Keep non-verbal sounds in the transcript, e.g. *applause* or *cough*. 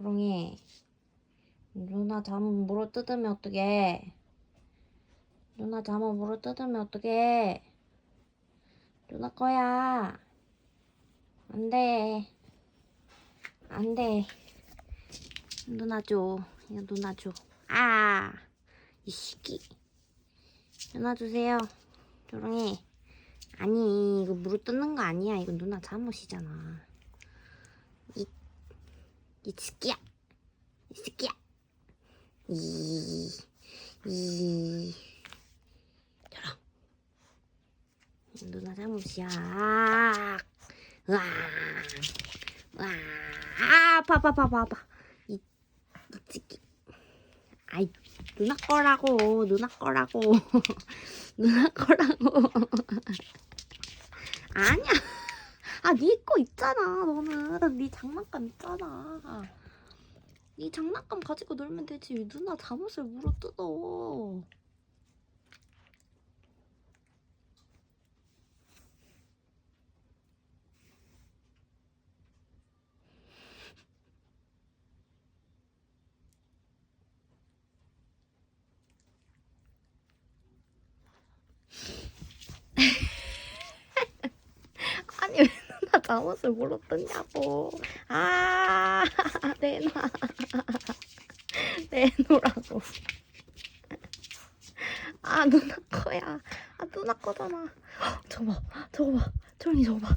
조롱이. 누나 잠 물어 뜯으면 어떡해? 누나 잠을 물어 뜯으면 어떡해? 누나 거야. 안돼. 안돼. 누나 줘. 이거 누나 줘아 이 시기 누나 주세요. 조롱이. 아니 이거 물어 뜯는 거 아니야. 이거 누나 잠옷이잖아. 이, 이 새끼야. 이 새끼야. 이, 이, 저랑 누나 잠옷이야 으아 으아 아파 아파 아파, 아파. 이, 이 새끼. 아이 누나 거라고 누나 거라고. *laughs* 누나 거라고. *laughs* 아니야 아, 네거 있잖아, 너는. 네 장난감 있잖아. 네 장난감 가지고 놀면 되지. 왜 누나 잠옷을 물어 뜯어. 아니, 왜 누나 잠옷을 물어 뜯냐고. 아, *laughs* 내놔. 내놓으라고. *laughs* 아, 누나 거야. 아, 누나 거잖아. 헉, *gasps* 저거 봐, 저거 봐.